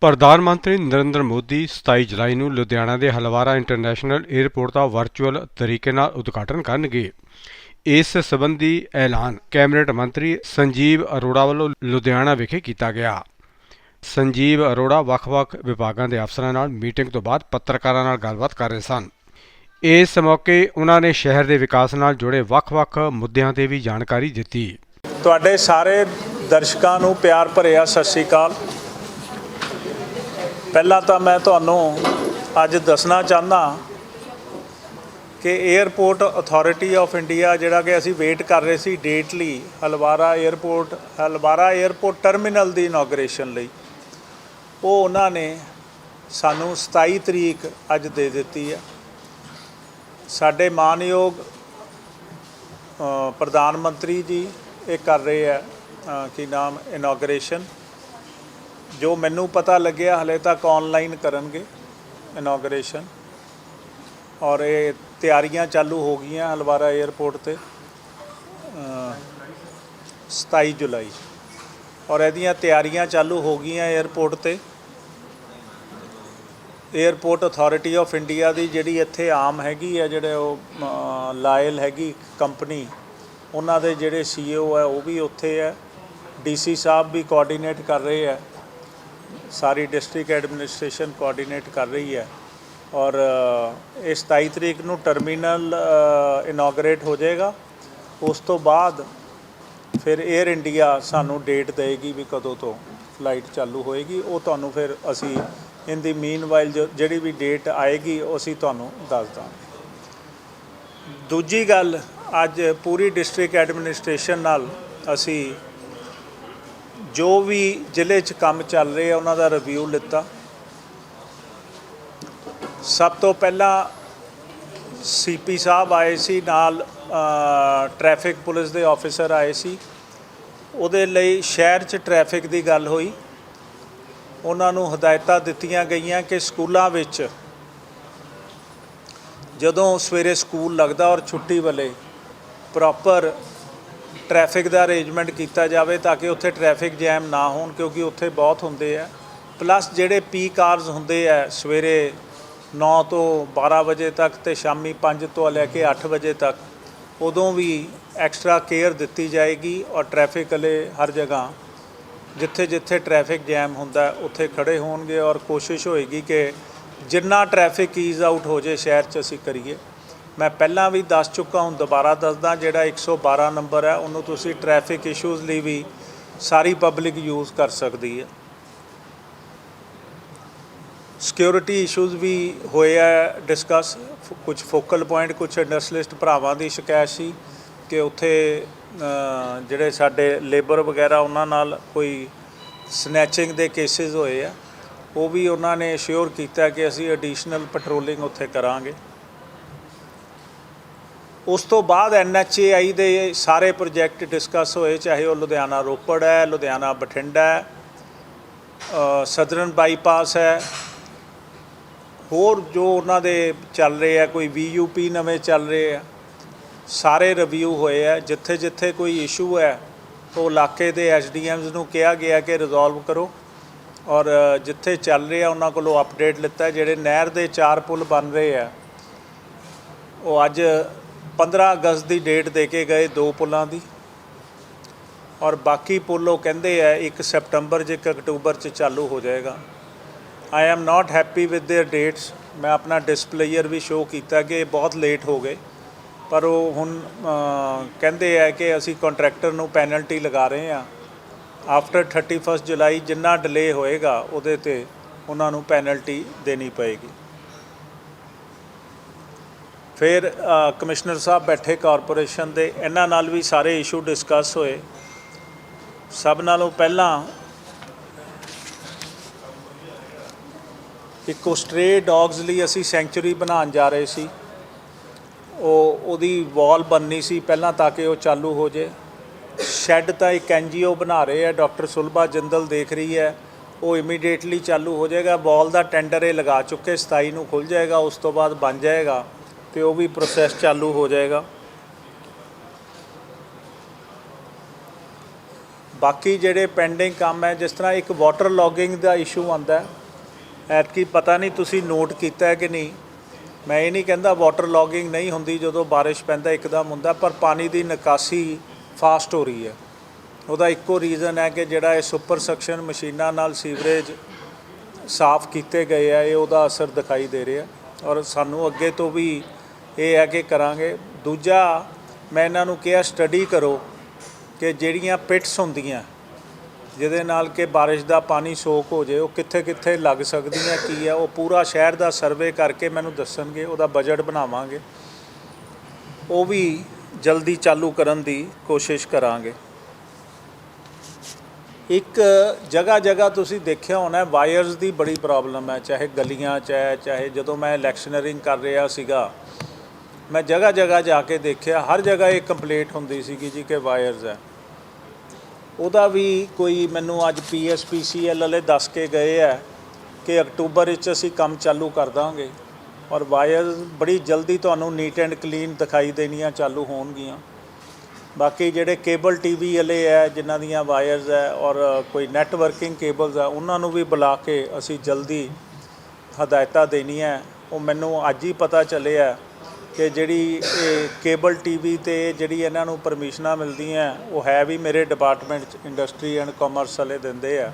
ਪ੍ਰਧਾਨ ਮੰਤਰੀ ਨਰਿੰਦਰ ਮੋਦੀ 27 ਜੁਲਾਈ ਨੂੰ ਲੁਧਿਆਣਾ ਦੇ ਹਲਵਾਰਾ ਇੰਟਰਨੈਸ਼ਨਲ 에ਅਰਪੋਰਟ ਦਾ ਵਰਚੁਅਲ ਤਰੀਕੇ ਨਾਲ ਉਦਘਾਟਨ ਕਰਨਗੇ। ਇਸ ਸੰਬੰਧੀ ਐਲਾਨ ਕੈਬਨਿਟ ਮੰਤਰੀ ਸੰਜੀਵ ਅਰੋੜਾ ਵੱਲੋਂ ਲੁਧਿਆਣਾ ਵਿਖੇ ਕੀਤਾ ਗਿਆ। ਸੰਜੀਵ ਅਰੋੜਾ ਵੱਖ-ਵੱਖ ਵਿਭਾਗਾਂ ਦੇ ਅਫਸਰਾਂ ਨਾਲ ਮੀਟਿੰਗ ਤੋਂ ਬਾਅਦ ਪੱਤਰਕਾਰਾਂ ਨਾਲ ਗੱਲਬਾਤ ਕਰ ਰਹੇ ਸਨ। ਇਸ ਮੌਕੇ ਉਹਨਾਂ ਨੇ ਸ਼ਹਿਰ ਦੇ ਵਿਕਾਸ ਨਾਲ ਜੁੜੇ ਵੱਖ-ਵੱਖ ਮੁੱਦਿਆਂ ਤੇ ਵੀ ਜਾਣਕਾਰੀ ਦਿੱਤੀ। ਤੁਹਾਡੇ ਸਾਰੇ ਦਰਸ਼ਕਾਂ ਨੂੰ ਪਿਆਰ ਭਰਿਆ ਸਤਿ ਸ਼੍ਰੀ ਅਕਾਲ। ਪਹਿਲਾਂ ਤਾਂ ਮੈਂ ਤੁਹਾਨੂੰ ਅੱਜ ਦੱਸਣਾ ਚਾਹੁੰਦਾ ਕਿ 에ਅਰਪੋਰਟ ਅਥਾਰਟੀ ਆਫ ਇੰਡੀਆ ਜਿਹੜਾ ਕਿ ਅਸੀਂ ਵੇਟ ਕਰ ਰਹੇ ਸੀ ਡੇਟ ਲਈ, Halwara airport Halwara airport terminal ਦੀ ਇਨੋਗਰੇਸ਼ਨ ਲਈ, ਉਹ ਉਹਨਾਂ ਨੇ ਸਾਨੂੰ 27 ਤਰੀਕ ਅੱਜ ਦੇ ਦਿੱਤੀ ਹੈ। ਸਾਡੇ ਮਾਨਯੋਗ ਪ੍ਰਧਾਨ ਮੰਤਰੀ ਜੀ, ਇਹ ਕਰ ਰਹੇ ਆ ਕੀ ਨਾਮ ਇਨੋਗਰੇਸ਼ਨ ਜੋ ਮੈਨੂੰ ਪਤਾ ਲੱਗਿਆ, ਹਲੇ ਤੱਕ ਆਨਲਾਈਨ ਕਰਨਗੇ ਇਨੋਗਰੇਸ਼ਨ ਔਰ ਇਹ ਤਿਆਰੀਆਂ ਚਾਲੂ ਹੋ ਗਈਆਂ ਹਲਵਾਰਾ 에ਅਰਪੋਰਟ ਤੇ 27 ਜੁਲਾਈ। ਔਰ ਇਹਦੀਆਂ ਤਿਆਰੀਆਂ ਚਾਲੂ ਹੋ ਗਈਆਂ 에ਅਰਪੋਰਟ ਤੇ। 에ਅਰਪੋਰਟ ਅਥਾਰਟੀ ਆਫ ਇੰਡੀਆ ਦੀ ਜਿਹੜੀ ਇੱਥੇ ਆਮ ਹੈਗੀ ਹੈ ਜਿਹੜੇ ਉਹ ਲਾਇਲ ਹੈਗੀ ਕੰਪਨੀ ਉਹਨਾਂ ਦੇ ਜਿਹੜੇ ਸੀਈਓ ਹੈ ਉਹ ਵੀ ਉੱਥੇ ਹੈ ਡੀਸੀ ਸਾਹਿਬ ਵੀ ਕੋਆਰਡੀਨੇਟ ਕਰ ਰਹੇ ਹੈ ਸਾਰੀ ਡਿਸਟ੍ਰਿਕਟ ਐਡਮਿਨਿਸਟ੍ਰੇਸ਼ਨ ਕੋਆਰਡੀਨੇਟ ਕਰ ਰਹੀ ਹੈ ਔਰ ਇਹ 27 ਤਰੀਕ ਨੂੰ ਟਰਮੀਨਲ ਇਨੋਗਰੇਟ ਹੋ ਜਾਏਗਾ। ਉਸ ਤੋਂ ਬਾਅਦ ਫਿਰ 에ਅਰ ਇੰਡੀਆ ਸਾਨੂੰ ਡੇਟ ਦੇਗੀ ਵੀ ਕਦੋਂ ਤੋਂ ਫਲਾਈਟ ਚਾਲੂ ਹੋਏਗੀ। ਉਹ ਤੁਹਾਨੂੰ ਫਿਰ ਅਸੀਂ ਇਨ ਦੀ ਮੀਨਵਾਈਲ ਜਿਹੜੀ ਵੀ ਡੇਟ ਆਏਗੀ ਉਹ ਅਸੀਂ ਤੁਹਾਨੂੰ ਦੱਸ ਦਾਂਗੇ। ਦੂਜੀ ਗੱਲ, ਅੱਜ ਪੂਰੀ ਡਿਸਟ੍ਰਿਕਟ ਐਡਮਿਨਿਸਟ੍ਰੇਸ਼ਨ ਨਾਲ ਅਸੀਂ ਜੋ ਵੀ ਜ਼ਿਲ੍ਹੇ 'ਚ ਕੰਮ ਚੱਲ ਰਹੇ ਆ ਉਹਨਾਂ ਦਾ ਰਿਵਿਊ ਲਿੱਤਾ। ਸਭ ਤੋਂ ਪਹਿਲਾਂ ਸੀਪੀ ਸਾਹਿਬ ਆਏ ਸੀ, ਨਾਲ ਟ੍ਰੈਫਿਕ ਪੁਲਿਸ ਦੇ ਆਫੀਸਰ ਆਏ ਸੀ। ਉਹਦੇ ਲਈ ਸ਼ਹਿਰ 'ਚ ਟ੍ਰੈਫਿਕ ਦੀ ਗੱਲ ਹੋਈ। ਉਹਨਾਂ ਨੂੰ ਹਦਾਇਤਾਂ ਦਿੱਤੀਆਂ ਗਈਆਂ ਕਿ ਸਕੂਲਾਂ ਵਿੱਚ ਜਦੋਂ ਸਵੇਰੇ ਸਕੂਲ ਲੱਗਦਾ ਔਰ ਛੁੱਟੀ ਵੇਲੇ ਪ੍ਰੋਪਰ ਟ੍ਰੈਫਿਕ ਦਾ ਅਰੇਂਜਮੈਂਟ ਕੀਤਾ ਜਾਵੇ ਤਾਂ ਕਿ ਉੱਥੇ ਟ੍ਰੈਫਿਕ ਜੈਮ ਨਾ ਹੋਣ, ਕਿਉਂਕਿ ਉੱਥੇ ਬਹੁਤ ਹੁੰਦੇ ਆ। ਪਲੱਸ ਜਿਹੜੇ ਪੀਕ ਆਵਰਸ ਹੁੰਦੇ ਆ, ਸਵੇਰੇ 9 ਤੋਂ 12 ਵਜੇ ਤੱਕ ਤੇ ਸ਼ਾਮੀ 5 ਤੋਂ ਲੈ ਕੇ 8 ਵਜੇ ਤੱਕ, ਉਦੋਂ ਵੀ ਐਕਸਟਰਾ ਕੇਅਰ ਦਿੱਤੀ ਜਾਏਗੀ ਔਰ ਟ੍ਰੈਫਿਕ ਵਾਲੇ ਹਰ ਜਗ੍ਹਾ, ਜਿੱਥੇ ਜਿੱਥੇ ਟ੍ਰੈਫਿਕ ਜੈਮ ਹੁੰਦਾ, ਉੱਥੇ ਖੜੇ ਹੋਣਗੇ ਔਰ ਕੋਸ਼ਿਸ਼ ਹੋਏਗੀ ਕਿ ਜਿੰਨਾ ਟ੍ਰੈਫਿਕ ਈਜ਼ ਆਊਟ ਹੋ ਜੇ ਸ਼ਹਿਰ 'ਚ ਅਸੀਂ ਕਰੀਏ। ਮੈਂ ਪਹਿਲਾਂ ਵੀ ਦੱਸ ਚੁੱਕਾ ਹੁਣ ਦੁਬਾਰਾ ਦੱਸਦਾ, ਜਿਹੜਾ 112 ਨੰਬਰ ਹੈ, ਉਹਨੂੰ ਤੁਸੀਂ ਟ੍ਰੈਫਿਕ ਇਸ਼ੂਜ਼ ਲਈ ਵੀ ਸਾਰੀ ਪਬਲਿਕ ਯੂਜ਼ ਕਰ ਸਕਦੀ ਹੈ। ਸਿਕਿਉਰਿਟੀ ਇਸ਼ੂਜ਼ ਵੀ ਹੋਏ ਆ ਡਿਸਕਸ ਕੁਝ ਫੋਕਲ ਪੁਆਇੰਟ ਕੁਝ ਇੰਡਸਟਰੀਲਿਸਟ ਭਰਾਵਾਂ ਦੀ ਸ਼ਿਕਾਇਤ ਸੀ ਕਿ ਉੱਥੇ ਜਿਹੜੇ ਸਾਡੇ ਲੇਬਰ ਵਗੈਰਾ, ਉਹਨਾਂ ਨਾਲ ਕੋਈ ਸਨੈਚਿੰਗ ਦੇ ਕੇਸਿਸ ਹੋਏ ਆ। ਉਹ ਵੀ ਉਹਨਾਂ ਨੇ ਅਸ਼ੋਰ ਕੀਤਾ ਕਿ ਅਸੀਂ ਐਡੀਸ਼ਨਲ ਪੈਟਰੋਲਿੰਗ ਉੱਥੇ ਕਰਾਂਗੇ। ਉਸ ਤੋਂ ਬਾਅਦ ਐਨਐਚਏਆਈ ਦੇ ਸਾਰੇ ਪ੍ਰੋਜੈਕਟ ਡਿਸਕਸ ਹੋਏ, ਚਾਹੇ ਉਹ ਲੁਧਿਆਣਾ ਰੋਪੜ ਹੈ, ਲੁਧਿਆਣਾ ਬਠਿੰਡਾ ਹੈ ਸਦਰਨ ਬਾਈਪਾਸ ਹੈ। ਹੋਰ ਜੋ ਉਹਨਾਂ ਦੇ ਚੱਲ ਰਹੇ ਆ, ਕੋਈ ਵੀਯੂਪੀ ਨਵੇਂ ਚੱਲ ਰਹੇ ਆ, ਸਾਰੇ ਰਿਵਿਊ ਹੋਏ ਆ। ਜਿੱਥੇ ਜਿੱਥੇ ਕੋਈ ਇਸ਼ੂ ਹੈ, ਉਹ ਇਲਾਕੇ ਦੇ ਐਸਡੀਐਮਸ ਨੂੰ ਕਿਹਾ ਗਿਆ ਕਿ ਰਿਜ਼ੋਲਵ ਕਰੋ। ਔਰ ਜਿੱਥੇ ਚੱਲ ਰਿਹਾ, ਉਹਨਾਂ ਕੋਲੋਂ ਅਪਡੇਟ ਲਿੱਤਾ। ਜਿਹੜੇ ਨਹਿਰ ਦੇ ਚਾਰ ਪੁਲ ਬਣ ਰਹੇ ਆ, ਉਹ ਅੱਜ 15 ਅਗਸਤ ਦੀ ਡੇਟ ਦੇ ਕੇ ਗਏ ਦੋ ਪੁਲਾਂ ਦੀ ਔਰ ਬਾਕੀ ਪੁਲ ਉਹ ਕਹਿੰਦੇ ਆ 1 ਸਪਟੰਬਰ 'ਚ 1 ਅਕਤੂਬਰ 'ਚ ਚਾਲੂ ਹੋ ਜਾਏਗਾ I am not happy with their dates ਮੈਂ ਆਪਣਾ ਡਿਸਪਲੇਅਰ ਵੀ ਸ਼ੋਅ ਕੀਤਾ ਕਿ ਇਹ ਬਹੁਤ ਲੇਟ ਹੋ ਗਏ ਪਰ ਉਹ ਹੁਣ ਅ, ਕਹਿੰਦੇ ਆ ਕਿ ਅਸੀਂ ਕੰਟਰੈਕਟਰ ਨੂੰ ਪੈਨਲਟੀ ਲਗਾ ਰਹੇ ਹਾਂ ਆਫਟਰ 31 ਜੁਲਾਈ ਜਿੰਨਾ ਡਿਲੇ ਹੋਏਗਾ ਉਹਦੇ ਤੇ ਉਹਨਾਂ ਨੂੰ ਪੈਨਲਟੀ ਦੇਣੀ ਪਏਗੀ ਫਿਰ ਕਮਿਸ਼ਨਰ ਸਾਹਿਬ ਬੈਠੇ ਕਾਰਪੋਰੇਸ਼ਨ ਦੇ, ਇਹਨਾਂ ਨਾਲ ਵੀ ਸਾਰੇ ਇਸ਼ੂ ਡਿਸਕਸ ਹੋਏ। ਸਭ ਨਾਲੋਂ ਪਹਿਲਾਂ ਇੱਕ ਸਟ੍ਰੇ ਡੌਗਸ ਲਈ ਅਸੀਂ ਸੈਂਚੁਰੀ ਬਣਾਉਣ ਜਾ ਰਹੇ ਸੀ। ਉਹ, ਉਹਦੀ ਵਾਲ ਬਣਨੀ ਸੀ ਪਹਿਲਾਂ ਤਾਂ ਕਿ ਉਹ ਚਾਲੂ ਹੋ ਜੇ। ਸ਼ੈੱਡ ਤਾਂ ਇੱਕ ਐਨਜੀਓ ਬਣਾ ਰਹੇ ਆ, ਡਾਕਟਰ ਸੁਲਭਾ ਜਿੰਦਲ ਦੇਖ ਰਹੀ ਹੈ। ਉਹ ਇਮੀਡੀਏਟਲੀ ਚਾਲੂ ਹੋ ਜਾਏਗਾ, ਵਾਲ ਦਾ ਟੈਂਡਰ ਇਹ ਲਗਾ ਚੁੱਕੇ 27 ਨੂੰ ਖੁੱਲ ਜਾਏਗਾ, ਉਸ ਤੋਂ ਬਾਅਦ ਬਣ ਜਾਏਗਾ। ਤੇ ਉਹ ਵੀ ਪ੍ਰੋਸੈਸ ਚਾਲੂ ਹੋ ਜਾਏਗਾ। ਬਾਕੀ ਜਿਹੜੇ ਪੈਂਡਿੰਗ ਕੰਮ ਹੈ, ਜਿਸ ਤਰ੍ਹਾਂ ਇੱਕ ਵਾਟਰ ਲੌਗਿੰਗ ਦਾ ਇਸ਼ੂ ਆਂਦਾ ਹੈ, ਐਤਕੀ ਪਤਾ ਨਹੀਂ ਤੁਸੀਂ ਨੋਟ ਕੀਤਾ ਹੈ ਕਿ ਨਹੀਂ। ਮੈਂ ਇਹ ਨਹੀਂ ਕਹਿੰਦਾ ਵਾਟਰ ਲੌਗਿੰਗ ਨਹੀਂ ਹੁੰਦੀ ਜਦੋਂ ਬਾਰਿਸ਼ ਪੈਂਦਾ ਇੱਕਦਮ ਹੁੰਦਾ, ਪਰ ਪਾਣੀ ਦੀ ਨਿਕਾਸੀ ਫਾਸਟ ਹੋ ਰਹੀ ਹੈ। ਉਹਦਾ ਇੱਕੋ ਰੀਜ਼ਨ ਹੈ ਕਿ ਜਿਹੜਾ ਇਹ ਸੁਪਰ ਸਕਸ਼ਨ ਮਸ਼ੀਨਾਂ ਨਾਲ ਸੀਵਰੇਜ ਸਾਫ਼ ਕੀਤੇ ਗਏ ਆ, ਇਹ ਉਹਦਾ ਅਸਰ ਦਿਖਾਈ ਦੇ ਰਿਹਾ। ਔਰ ਸਾਨੂੰ ਅੱਗੇ ਤੋਂ ਵੀ ਇਹ ਹੈ ਕਿ ਕਰਾਂਗੇ। ਦੂਜਾ, ਮੈਂ ਇਹਨਾਂ ਨੂੰ ਕਿਹਾ ਸਟੱਡੀ ਕਰੋ ਕਿ ਜਿਹੜੀਆਂ ਪਿਟਸ ਹੁੰਦੀਆਂ, ਜਿਹਦੇ ਨਾਲ ਕਿ ਬਾਰਿਸ਼ ਦਾ ਪਾਣੀ ਸੋਕ ਹੋ ਜੇ, ਉਹ ਕਿੱਥੇ ਕਿੱਥੇ ਲੱਗ ਸਕਦੀਆਂ, ਕੀ ਹੈ ਉਹ ਪੂਰਾ ਸ਼ਹਿਰ ਦਾ ਸਰਵੇ ਕਰਕੇ ਮੈਨੂੰ ਦੱਸਣਗੇ, ਉਹਦਾ ਬਜਟ ਬਣਾਵਾਂਗੇ। ਉਹ ਵੀ ਜਲਦੀ ਚਾਲੂ ਕਰਨ ਦੀ ਕੋਸ਼ਿਸ਼ ਕਰਾਂਗੇ। ਇੱਕ ਜਗ੍ਹਾ ਜਗ੍ਹਾ ਤੁਸੀਂ ਦੇਖਿਆ ਹੋਣਾ ਵਾਇਰਸ ਦੀ ਬੜੀ ਪ੍ਰੋਬਲਮ ਹੈ ਚਾਹੇ ਗਲੀਆਂ 'ਚ ਹੈ, ਚਾਹੇ ਜਦੋਂ ਮੈਂ ਇਲੈਕਸ਼ਨਰਿੰਗ ਕਰ ਰਿਹਾ ਸੀਗਾ ਮੈਂ ਜਗ੍ਹਾ ਜਗ੍ਹਾ ਜਾ ਕੇ ਦੇਖਿਆ, ਹਰ ਜਗ੍ਹਾ ਇਹ ਕੰਪਲੇਂਟ ਹੁੰਦੀ ਸੀਗੀ ਜੀ ਕਿ ਵਾਇਰਸ ਹੈ। ਉਹਦਾ ਵੀ ਕੋਈ ਮੈਨੂੰ ਅੱਜ ਪੀਐਸਪੀਸੀਐਲ ਵਾਲੇ ਦੱਸ ਕੇ ਗਏ ਹੈ ਕਿ ਅਕਤੂਬਰ ਵਿੱਚ ਅਸੀਂ ਕੰਮ ਚਾਲੂ ਕਰ ਦਾਂਗੇ ਔਰ ਵਾਇਰਸ ਬੜੀ ਜਲਦੀ ਤੁਹਾਨੂੰ ਨੀਟ ਐਂਡ ਕਲੀਨ ਦਿਖਾਈ ਦੇਣੀਆਂ ਚਾਲੂ ਹੋਣਗੀਆਂ। ਬਾਕੀ ਜਿਹੜੇ ਕੇਬਲ ਟੀਵੀ ਵਾਲੇ ਹੈ, ਜਿਨ੍ਹਾਂ ਦੀਆਂ ਵਾਇਰਸ ਹੈ ਔਰ ਕੋਈ ਨੈਟਵਰਕਿੰਗ ਕੇਬਲਸ ਹੈ, ਉਹਨਾਂ ਨੂੰ ਵੀ ਬੁਲਾ ਕੇ ਅਸੀਂ ਜਲਦੀ ਹਦਾਇਤਾਂ ਦੇਣੀਆਂ ਉਹ ਮੈਨੂੰ ਅੱਜ ਹੀ ਪਤਾ ਚੱਲਿਆ ਕਿ ਜਿਹੜੀ ਇਹ ਕੇਬਲ ਟੀਵੀ ਤੇ ਜਿਹੜੀ ਇਹਨਾਂ ਨੂੰ ਪਰਮਿਸ਼ਨਾਂ ਮਿਲਦੀਆਂ, ਉਹ ਹੈ ਵੀ ਮੇਰੇ ਡਿਪਾਰਟਮੈਂਟ ਚ ਇੰਡਸਟਰੀ ਐਂਡ ਕਾਮਰਸ ਵਾਲੇ ਦਿੰਦੇ ਆ।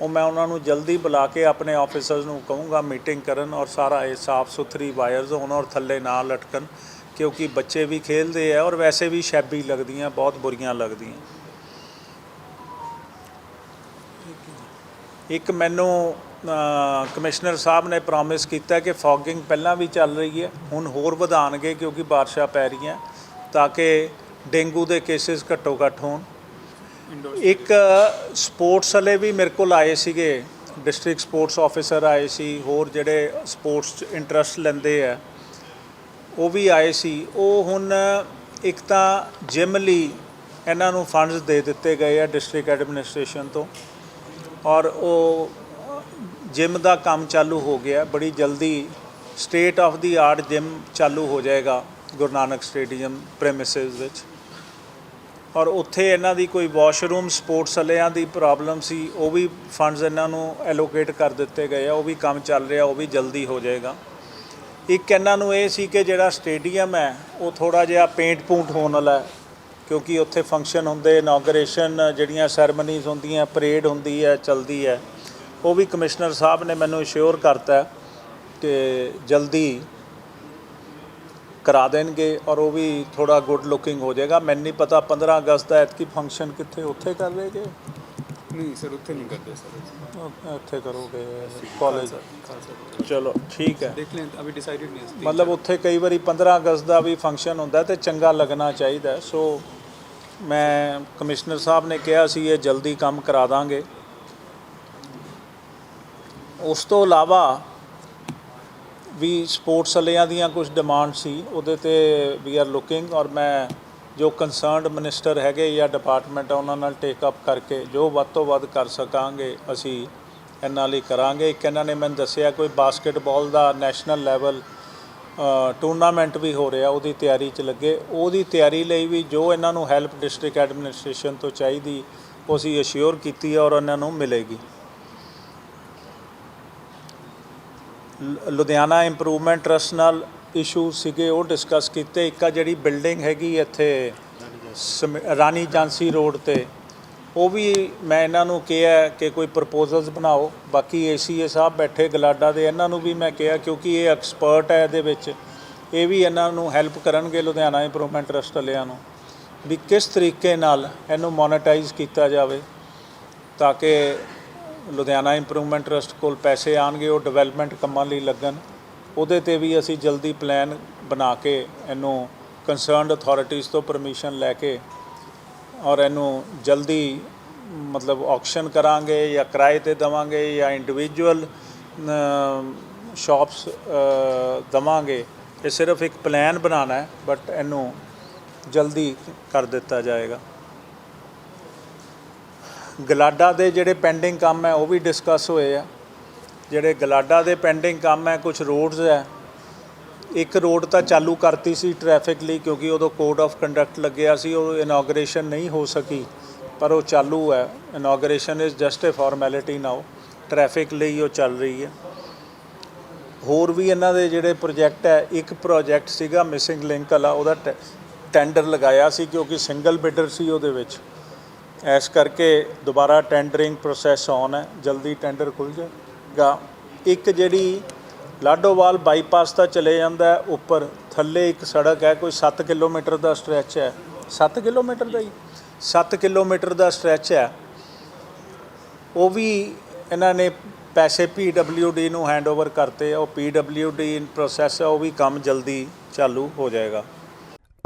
ਉਹ ਮੈਂ ਉਹਨਾਂ ਨੂੰ ਜਲਦੀ ਬੁਲਾ ਕੇ ਆਪਣੇ ਆਫਿਸਰਸ ਨੂੰ ਕਹੂੰਗਾ ਮੀਟਿੰਗ ਕਰਨ ਔਰ ਸਾਰਾ ਇਹ ਸਾਫ਼ ਸੁਥਰੀ ਵਾਇਰਸ ਹੋਣ ਔਰ ਥੱਲੇ ਨਾ ਲਟਕਣ, ਕਿਉਂਕਿ ਬੱਚੇ ਵੀ ਖੇਲਦੇ ਆ ਔਰ ਵੈਸੇ ਵੀ ਸ਼ੈਬੀ ਲੱਗਦੀਆਂ, ਬਹੁਤ ਬੁਰੀਆਂ ਲੱਗਦੀਆਂ। ਇੱਕ ਮੈਨੂੰ ਕਮਿਸ਼ਨਰ ਸਾਹਿਬ ਨੇ ਪ੍ਰੋਮਿਸ ਕੀਤਾ ਕਿ ਫੌਗਿੰਗ ਪਹਿਲਾਂ ਵੀ ਚੱਲ ਰਹੀ ਹੈ ਹੁਣ ਹੋਰ ਵਧਾਣਗੇ ਕਿਉਂਕਿ ਬਾਰਿਸ਼ਾਂ ਪੈ ਰਹੀਆਂ ਤਾਂ ਕਿ ਡੇਂਗੂ ਦੇ ਕੇਸਿਸ ਘੱਟੋ ਘੱਟ ਹੋਣ। ਇੱਕ ਸਪੋਰਟਸ ਵਾਲੇ ਵੀ ਮੇਰੇ ਕੋਲ ਆਏ ਸੀਗੇ ਡਿਸਟ੍ਰਿਕਟ ਸਪੋਰਟਸ ਆਫੀਸਰ ਆਏ ਸੀ ਹੋਰ ਜਿਹੜੇ ਸਪੋਰਟਸ 'ਚ ਇੰਟਰਸਟ ਲੈਂਦੇ ਆ ਉਹ ਵੀ ਆਏ ਸੀ। ਉਹ ਹੁਣ ਇੱਕ ਤਾਂ ਜਿਮ ਲਈ ਇਹਨਾਂ ਨੂੰ ਫੰਡਸ ਦੇ ਦਿੱਤੇ ਗਏ ਆ ਡਿਸਟ੍ਰਿਕਟ ਐਡਮਿਨਿਸਟ੍ਰੇਸ਼ਨ ਤੋਂ ਔਰ ਉਹ ਜਿਮ ਦਾ ਕੰਮ ਚਾਲੂ ਹੋ ਗਿਆ, ਬੜੀ ਜਲਦੀ state of the art gym ਚਾਲੂ ਹੋ ਜਾਏਗਾ, ਗੁਰੂ ਨਾਨਕ ਸਟੇਡੀਅਮ ਪ੍ਰੈਮਿਸਿਸ ਵਿੱਚ। ਔਰ ਉੱਥੇ ਇਹਨਾਂ ਦੀ ਕੋਈ ਵਾਸ਼ਰੂਮ ਸਪੋਰਟਸ ਵਾਲਿਆਂ ਦੀ ਪ੍ਰੋਬਲਮ ਸੀ, ਉਹ ਵੀ ਫੰਡਸ ਇਹਨਾਂ ਨੂੰ ਐਲੋਕੇਟ ਕਰ ਦਿੱਤੇ ਗਏ ਆ, ਉਹ ਵੀ ਕੰਮ ਚੱਲ ਰਿਹਾ, ਉਹ ਵੀ ਜਲਦੀ ਹੋ ਜਾਏਗਾ। ਇੱਕ ਇਹਨਾਂ ਨੂੰ ਇਹ ਸੀ ਕਿ ਜਿਹੜਾ ਸਟੇਡੀਅਮ ਹੈ, ਉਹ ਥੋੜਾ ਜਿਹਾ ਪੇਂਟ ਪੂੰਟ ਹੋਣ ਵਾਲਾ ਕਿਉਂਕਿ ਉੱਥੇ ਫੰਕਸ਼ਨ ਹੁੰਦੇ ਇਨੋਗਰੇਸ਼ਨ ਜਿਹੜੀਆਂ ਸੈਰਮਨੀਜ਼ ਹੁੰਦੀਆਂ ਪਰੇਡ ਹੁੰਦੀ ਹੈ, ਚਲਦੀ ਹੈ। ਉਹ ਵੀ ਕਮਿਸ਼ਨਰ ਸਾਹਿਬ ਨੇ ਮੈਨੂੰ ਅਸ਼ੋਰ ਕਰਤਾ ਕਿ ਜਲਦੀ ਕਰਾ ਦੇਣਗੇ ਔਰ ਉਹ ਵੀ ਥੋੜਾ ਗੁੱਡ ਲੁਕਿੰਗ ਹੋ ਜਾਏਗਾ। ਮੈਨੂੰ ਨਹੀਂ ਪਤਾ 15 ਅਗਸਤ ਦਾ ਐਤਕੀ ਫੰਕਸ਼ਨ ਕਿੱਥੇ ਉੱਥੇ ਕਰ ਰਹੇਗੇ ਨਹੀਂ ਸਰ ਉੱਥੇ ਨਹੀਂ ਕਰਦੇ ਸਰ। ਇੱਥੇ ਕਰੋਗੇ ਕਾਲਜ ਚਲੋ ਠੀਕ ਹੈ। ਦੇਖ ਲੈਂ ਅਭੀ ਡਿਸਾਈਡਡ ਨਹੀਂ ਹੈ। ਮਤਲਬ ਉੱਥੇ ਕਈ ਵਾਰੀ 15 ਅਗਸਤ ਦਾ ਵੀ ਫੰਕਸ਼ਨ ਹੁੰਦਾ ਤੇ ਚੰਗਾ ਲੱਗਣਾ ਚਾਹੀਦਾ। ਸੋ ਮੈਂ ਕਮਿਸ਼ਨਰ ਸਾਹਿਬ ਨੇ ਕਿਹਾ ਸੀ ਇਹ ਜਲਦੀ ਕੰਮ ਕਰਾ ਦਾਂਗੇ। ਉਸ ਤੋਂ ਇਲਾਵਾ ਵੀ ਸਪੋਰਟਸ ਵਾਲਿਆਂ ਦੀਆਂ ਕੁਝ ਡਿਮਾਂਡ ਸੀ, ਉਹਦੇ ਤੇ ਵੀ ਆਰ ਲੁਕਿੰਗ ਔਰ ਮੈਂ ਜੋ ਕੰਸਰਨਡ ਮਿਨਿਸਟਰ ਹੈਗੇ ਜਾਂ ਡਿਪਾਰਟਮੈਂਟ ਉਹਨਾਂ ਨਾਲ ਟੇਕ ਅਪ ਕਰਕੇ ਜੋ ਵੱਧ ਤੋਂ ਵੱਧ ਕਰ ਸਕਾਂਗੇ, ਅਸੀਂ ਇਹਨਾਂ ਲਈ ਕਰਾਂਗੇ। ਇੱਕ ਇਹਨਾਂ ਨੇ ਮੈਨੂੰ ਦੱਸਿਆ ਕੋਈ ਬਾਸਕਟਬਾਲ ਦਾ ਨੈਸ਼ਨਲ ਲੈਵਲ ਟੂਰਨਾਮੈਂਟ ਵੀ ਹੋ ਰਿਹਾ, ਉਹਦੀ ਤਿਆਰੀ 'ਚ ਲੱਗੇ। ਉਹਦੀ ਤਿਆਰੀ ਲਈ ਵੀ ਜੋ ਇਹਨਾਂ ਨੂੰ ਹੈਲਪ ਡਿਸਟ੍ਰਿਕਟ ਐਡਮਿਨਿਸਟ੍ਰੇਸ਼ਨ ਤੋਂ ਚਾਹੀਦੀ, ਉਹ ਅਸੀਂ ਅਸ਼ੋਰ ਕੀਤੀ ਔਰ ਉਹਨਾਂ ਨੂੰ ਮਿਲੇਗੀ ਲ- ਲੁਧਿਆਣਾ ਇੰਪਰੂਵਮੈਂਟ ਟਰਸਟ ਨਾਲ ਇਸ਼ੂ ਸੀਗੇ, ਉਹ ਡਿਸਕਸ ਕੀਤੇ। ਇੱਕ ਆ ਜਿਹੜੀ ਬਿਲਡਿੰਗ ਹੈਗੀ ਇੱਥੇ, ਸਮਿ- ਰਾਣੀ ਜਾਂਸੀ ਰੋਡ ਤੇ। ਉਹ ਵੀ ਮੈਂ ਇਹਨਾਂ ਨੂੰ ਕਿਹਾ ਕਿ ਕੋਈ ਪ੍ਰਪੋਜ਼ਲਸ ਬਣਾਓ। ਬਾਕੀ ਏਸੀਏ ਸਾਹਿਬ ਬੈਠੇ, ਗਲਾਡਾ ਦੇ, ਇਹਨਾਂ ਨੂੰ ਵੀ ਮੈਂ ਕਿਹਾ ਕਿਉਂਕਿ ਇਹ ਐਕਸਪਰਟ ਹੈ ਇਹਦੇ ਵਿੱਚ। ਇਹ ਵੀ ਇਹਨਾਂ ਨੂੰ ਹੈਲਪ ਕਰਨਗੇ ਲੁਧਿਆਣਾ ਇੰਪਰੂਵਮੈਂਟ ਟਰਸਟ ਵਾਲਿਆਂ ਨੂੰ, ਵੀ ਕਿਸ ਤਰੀਕੇ ਨਾਲ ਇਹਨੂੰ ਮੋਨੇਟਾਈਜ਼ ਕੀਤਾ ਜਾਵੇ, ਤਾਂ ਕਿ ਲੁਧਿਆਣਾ ਇੰਪਰੂਵਮੈਂਟ ਟਰਸਟ ਕੋਲ ਪੈਸੇ ਆਣਗੇ, ਉਹ ਡਿਵੈਲਪਮੈਂਟ ਕੰਮਾਂ ਲਈ ਲੱਗਣ। ਉਹਦੇ ਤੇ ਵੀ ਅਸੀਂ ਜਲਦੀ ਪਲਾਨ ਬਣਾ ਕੇ ਇਹਨੂੰ ਕੰਸਰਨਡ ਅਥਾਰਟੀਜ਼ ਤੋਂ ਪਰਮਿਸ਼ਨ ਲੈ ਕੇ ਔਰ ਇਹਨੂੰ ਜਲਦੀ ਮਤਲਬ ਆਕਸ਼ਨ ਕਰਾਂਗੇ ਜਾਂ ਕਿਰਾਏ ਤੇ ਦਵਾਂਗੇ ਜਾਂ ਇੰਡੀਵਿਜੂਅਲ ਸ਼ਾਪਸ ਦਵਾਂਗੇ। ਇਹ ਸਿਰਫ ਇੱਕ ਪਲਾਨ ਬਣਾਉਣਾ ਹੈ ਬਟ ਇਹਨੂੰ ਜਲਦੀ ਕਰ ਦਿੱਤਾ ਜਾਏਗਾ। ਗਲਾਡਾ ਦੇ ਜਿਹੜੇ ਪੈਂਡਿੰਗ ਕੰਮ ਹੈ, ਉਹ ਵੀ ਡਿਸਕਸ ਹੋਏ ਆ। ਜਿਹੜੇ ਗਲਾਡਾ ਦੇ ਪੈਂਡਿੰਗ ਕੰਮ ਹੈ ਕੁਝ ਰੋਡਸ ਹੈ। ਇੱਕ ਰੋਡ ਤਾਂ ਚਾਲੂ ਕਰਤੀ ਸੀ ਟ੍ਰੈਫਿਕ ਲਈ, ਕਿਉਂਕਿ ਉਦੋਂ ਕੋਡ ਆਫ ਕੰਡਕਟ ਲੱਗਿਆ ਸੀ, ਉਹ ਇਨੋਗਰੇਸ਼ਨ ਨਹੀਂ ਹੋ ਸਕੀ, ਪਰ ਉਹ ਚਾਲੂ ਹੈ। Inauguration is just a formality now traffic ਲਈ ਉਹ ਚੱਲ ਰਹੀ ਹੈ। ਹੋਰ ਵੀ ਇਹਨਾਂ ਦੇ ਜਿਹੜੇ ਪ੍ਰੋਜੈਕਟ ਹੈ, ਇੱਕ ਪ੍ਰੋਜੈਕਟ ਸੀਗਾ ਮਿਸਿੰਗ ਲਿੰਕ ਵਾਲਾ, ਉਹਦਾ ਟੈ- ਟੈਂਡਰ ਲਗਾਇਆ ਸੀ, ਕਿਉਂਕਿ ਸਿੰਗਲ ਬਿਡਰ ਸੀ ਉਹਦੇ ਵਿੱਚ। ਇਸ ਕਰਕੇ ਦੁਬਾਰਾ ਟੈਂਡਰਿੰਗ ਪ੍ਰੋਸੈਸ ਔਨ ਹੈ, ਜਲਦੀ ਟੈਂਡਰ ਖੁੱਲ ਜਾਏਗਾ। ਇੱਕ ਜਿਹੜੀ ਲਾਡੋਵਾਲ ਬਾਈਪਾਸ ਤਾਂ ਚਲੇ ਜਾਂਦਾ ਉੱਪਰ ਥੱਲੇ ਇੱਕ ਸੜਕ ਹੈ, ਕੋਈ 7 ਕਿਲੋਮੀਟਰ ਦਾ ਸਟ੍ਰੈਚ ਹੈ। 7 ਕਿਲੋਮੀਟਰ ਦਾ ਹੀ? 7 ਕਿਲੋਮੀਟਰ ਦਾ ਸਟ੍ਰੈਚ ਹੈ। ਉਹ ਵੀ ਇਹਨਾਂ ਨੇ ਪੈਸੇ ਡੀ ਨੂੰ ਹੈਂਡਓਵਰ ਕਰਤੇ ਆ, ਉਹ ਡੀ ਇਨ ਪ੍ਰੋਸੈਸ ਹੈ, ਉਹ ਵੀ ਕੰਮ ਜਲਦੀ ਚਾਲੂ ਹੋ ਜਾਏਗਾ।